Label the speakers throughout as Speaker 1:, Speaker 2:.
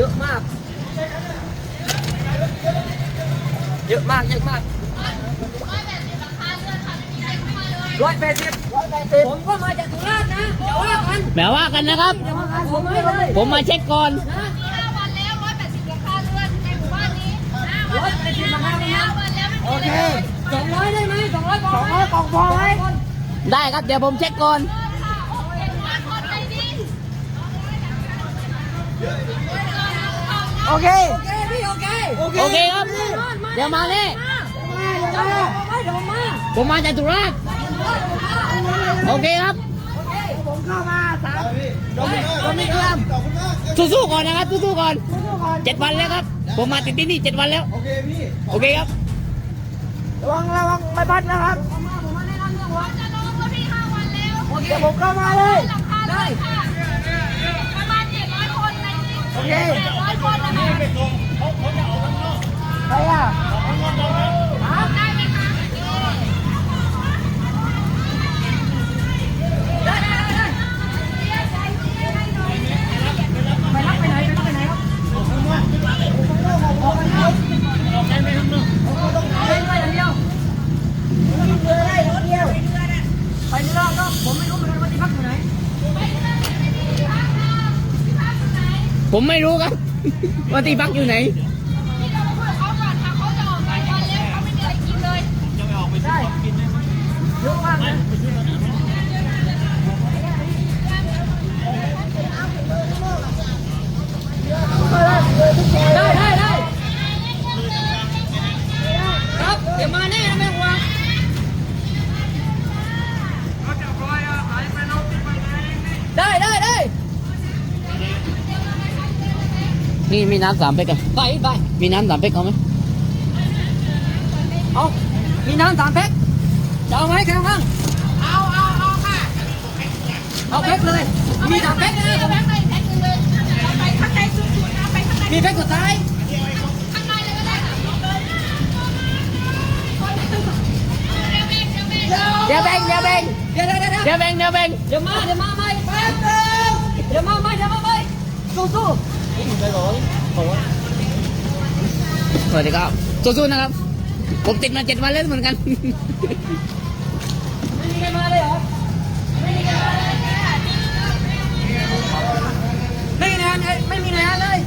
Speaker 1: เยอะมาก เยอะมากเยอะมากร้อยแปดสิบร้อยแปดสิบผมก็มาจากสุราษฎร์นะอย่าว่ากัน
Speaker 2: แหมว่ากันนะครับ
Speaker 1: อย่าว่ากันผมไม่เลย
Speaker 2: ผมมาเช็คก่อน
Speaker 1: นะ
Speaker 3: ห้าวันแล้วร้อยแปดสิบหลังคาเรือนในหมู่บ้านนี้ห้า
Speaker 1: ร้
Speaker 3: วั
Speaker 1: อนยแปดสิบมาห้า
Speaker 3: แล้ว
Speaker 1: นะ
Speaker 3: วันแล้วไม่
Speaker 1: โอ
Speaker 3: มี
Speaker 1: เค
Speaker 3: เลย
Speaker 1: สองร้อยได้ไหมสองร้อยกล่องสองร้อยกล่องพอไหม
Speaker 2: ได้ครับ เดี๋ยวผมเช็คก่อน
Speaker 3: ค่ะ โอเคบ้านคนใจดี
Speaker 1: โอเค โอเคพี่โอเค
Speaker 2: โอเคครับ เดี๋ยวมาแน่
Speaker 1: เดี๋ยวมาเดี๋ยวมา
Speaker 2: ผมมาจากสุราษฎร์โอเคครับ
Speaker 1: ผมเข้ามาสามก็ไม่เกิน
Speaker 2: สู้ๆก่อนนะครับสู้ๆก่อนเจ็ดวันแล้วครับ ผมมาติดที่นี่เจ็ดวันแล้ว โอเคพี่โอเคครับ
Speaker 1: ระวังระวังไม่บัดนะครับ
Speaker 3: จะลงวันที่ห้าวันแล้ว
Speaker 1: โอเคผมเข้ามาเลย
Speaker 3: หลังคาเรื
Speaker 1: ได้
Speaker 3: อนค่ะประมาณเจ็ดร้อยคนในนี้
Speaker 1: โอเค
Speaker 3: เจ็ดร้อยคนนะคะ
Speaker 1: ใครอะ
Speaker 3: ได้ไหมคะ
Speaker 1: ได้ได้ไปรับไปไหนไปรับไปไหนครับไปรับไปไม่ข้างนไปด้วยอย่างเรื่อบก็ผมไม่รู้เหมือนกันว่าที่พักอยู่ไหน
Speaker 2: ผมไม่รู้ครับ ว่าที่พักอยู่ไหน
Speaker 3: พี่เรามาคุยกับเขาก่อนค่ะเขาจะออกหลายวันแล้วเขาไม่มีอะไรกินเลย
Speaker 1: ได้เยอะมากนะไนี่มี
Speaker 2: น้ำสามเป๊กอะ
Speaker 1: ไปไป
Speaker 2: มีน้ำสามเป๊กเอาไหม
Speaker 1: เอามีน้ำสามแพ็คจะเอาไหมแข่งข้าง
Speaker 3: เอาเอาเอาค่ะ
Speaker 1: เอาแพ็คเลย มีสามแพ็คนะ
Speaker 3: เอาแพ็คเลยแพ็คหนึ่งเลยเอาไปข้างในสุดๆนะไปข้างใน
Speaker 1: มีแพ็คสุดท้าย
Speaker 3: ข้างในเลยก็ได้ค่ะเดี๋ยวแม่เดี๋ยวแม่
Speaker 2: เดี๋ยวแบ่งเดี๋ยวแบ่ง
Speaker 1: เดี๋ยวเดี๋ยวเดี๋ยว
Speaker 2: เดี๋ยวแบ่งเดี๋ยวแบ่ง
Speaker 1: เดี๋ยวมาเดี๋ยวมาใหม่แป๊บนึงเดี๋ยวมาใหม่เดี๋ยวมาใหม่สู้สู้
Speaker 2: สวัสดีครับสู้ๆนะครับ ผมติดมาเจ็ดวันแล้วเหมือนกัน
Speaker 1: ไม่มีใครมาเลยเหรอ ไม่มีใครมาเลยไม่มีงานไม่มีงานเลย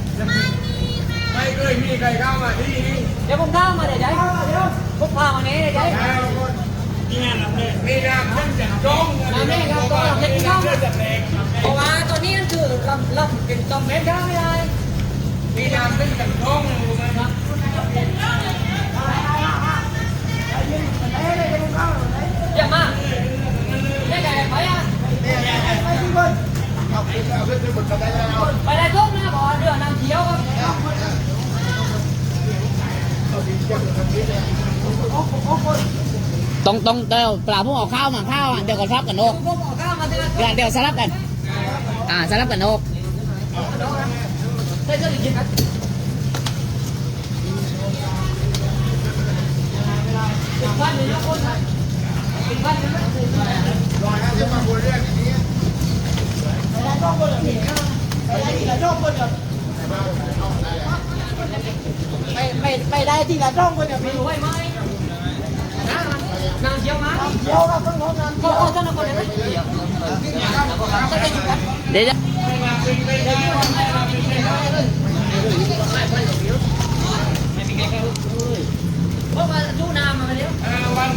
Speaker 4: ไม่เคยมีใครเข้ามาที่นี่
Speaker 1: เดี๋ยวผมเข้ามาเดี๋ยวย้ายผมพามาเนี่ยเดี๋ยวย้าย
Speaker 4: แล้วคนมีน้ำขึ้นจากตรง
Speaker 1: มาแม่ครับก็เล็กเข้าเพราะว่าตอนนี้นั่นคือลำลำเป็นลำเม็ดได้ไม่ได้
Speaker 4: มีน้ำขึ้นจากตรงนะครับ
Speaker 1: อย่ามาแม่ไก่ไปอะ
Speaker 4: เอาขึ้นเอาขึ้นขึ้นบนกระ ไป
Speaker 1: ได้ทุกนะบอกเรือน้ำเขียวครับ
Speaker 2: ตรงตรงเดี๋ยวปลาพวกออกข้าวมาข้าวอะเดี๋ยวก่อนสลับกันโนก
Speaker 1: ผมออกข้าวมาเดี๋
Speaker 2: ยวเดี๋ยวสลับกัน อ่าสลับกันโนก
Speaker 1: ได้เจออีกทีครับเป็นพันเลยนะคนนะเป็นพันเลยนะ
Speaker 4: ลอยนะจะมาคุยเรื่องนี้
Speaker 1: ไม่ไม่ไม่ได้ที่ละช่องคนจะมีไว้ไหมนะนางเขียวมาเขียวครับต้องของนางเขียวโอ้ท่านคนนั้นเขียว
Speaker 2: เดี๋ยวจะ
Speaker 1: เพราะว่าดูน้ำมาแล้ว
Speaker 4: วันเดียว
Speaker 1: พวกกินแล้วอร่อยนี่ต้องมีคนอย่างเดียว
Speaker 4: ไม่มีทุกวันมีเลยรัก